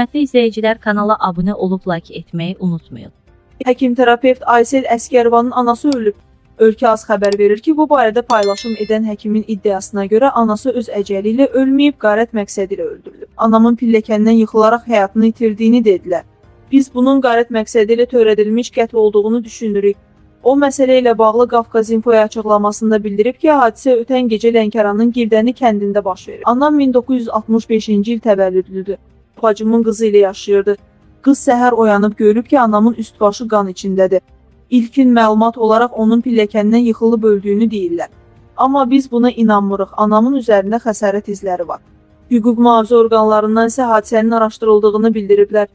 Hörmətli izləyicilər, kanala abunə olub like etməyi unutmayın. Həkim terapevt Aysel Əskərovanın anası ölüb. Ölkə az xəbər verir ki, bu barədə paylaşım edən həkimin iddiasına görə anası öz əcəli ilə ölməyib, qarət məqsədi ilə öldürülüb. Anamın pilləkəndən yıxılaraq həyatını itirdiyini dedilər. Biz bunun qarət məqsədi ilə törədilmiş qətl olduğunu düşünürük. O məsələ ilə bağlı Qafqaz İnfoya açıqlamasında bildirib ki, hadisə ötən gecə Lənkəranın Girdəni kəndində baş verib. Anam 1965-ci il təvəllüdlüdür. Bacımın qızı ilə yaşayırdı. Qız səhər oyanıb görüb ki, anamın üst-başı qan içindədir. İlkin məlumat olaraq onun pilləkəndən yıxılıb öldüyünü deyirlər. Amma biz buna inanmırıq. Anamın üzərində xəsarət izləri var. Hüquq mühafizə orqanlarından isə hadisənin araşdırıldığını bildiriblər.